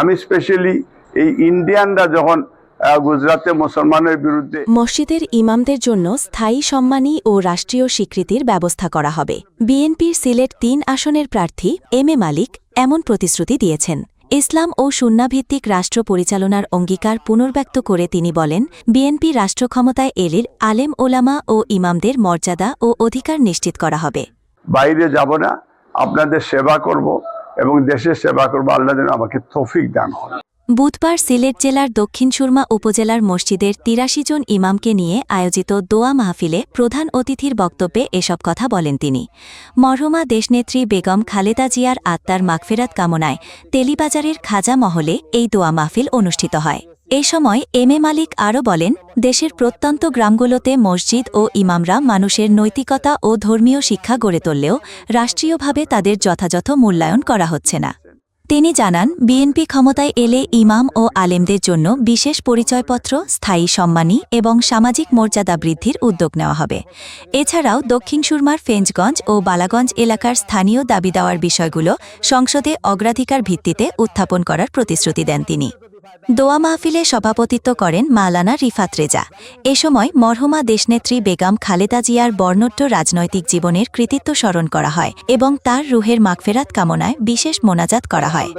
আমি স্পেশালি এই ইন্ডিয়ানরা যখন আহ, গুজরাটে মুসলমানের বিরুদ্ধে মসজিদের ইমামদের জন্য স্থায়ী সম্মানী ও রাষ্ট্রীয় স্বীকৃতির ব্যবস্থা করা হবে। বিএনপির সিলেট তিন আসনের প্রার্থী এম এ মালিক এমন প্রতিশ্রুতি দিয়েছেন। ইসলাম ও সুন্নাভিত্তিক রাষ্ট্র পরিচালনার অঙ্গীকার পুনর্ব্যক্ত করে তিনি বলেন বিএনপি রাষ্ট্র ক্ষমতায় এলির আলেম ওলামা ও ইমামদের মর্যাদা ও অধিকার নিশ্চিত করা হবে। বাইরে যাব না আপনাদের সেবা করব। এবং দেশের সেবা করব, আল্লাহ যেন আমাকে তৌফিক দান হন বুধবার সিলেট জেলার দক্ষিণ সুরমা উপজেলার মসজিদের তিরাশি জন ইমামকে নিয়ে আয়োজিত দোয়া মাহফিলে প্রধান অতিথির বক্তব্যে এসব কথা বলেন তিনি। মরহুমা দেশনেত্রী বেগম খালেদা জিয়ার আত্মার মাগফেরাত কামনায় তেলিবাজারের খাজা মহলে এই দোয়া মাহফিল অনুষ্ঠিত হয়। এ সময় এম এ মালিক আরও বলেন, দেশের প্রত্যন্ত গ্রামগুলোতে মসজিদ ও ইমামরা মানুষের নৈতিকতা ও ধর্মীয় শিক্ষা গড়ে তুললেও রাষ্ট্রীয়ভাবে তাদের যথাযথ মূল্যায়ন করা হচ্ছে না। তিনি জানান, বিএনপি ক্ষমতায় এলে ইমাম ও আলেমদের জন্য বিশেষ পরিচয়পত্র, স্থায়ী সম্মানী এবং সামাজিক মর্যাদা বৃদ্ধির উদ্যোগ নেওয়া হবে। এছাড়াও দক্ষিণ সুরমার ফেঞ্জগঞ্জ ও বালাগঞ্জ এলাকার স্থানীয় দাবি দেওয়ার বিষয়গুলো সংসদে অগ্রাধিকার ভিত্তিতে উত্থাপন করার প্রতিশ্রুতি দেন তিনি। দোয়া মাহফিলে সভাপতিত্ব করেন মালানা রিফাত রেজা। এ সময় মরহুমা দেশনেত্রী বেগম খালেদা জিয়ার বর্ণট্য রাজনৈতিক জীবনের কৃতিত্ব স্মরণ করা হয় এবং তার রুহের মাগফেরাত কামনায় বিশেষ মোনাজাত করা হয়।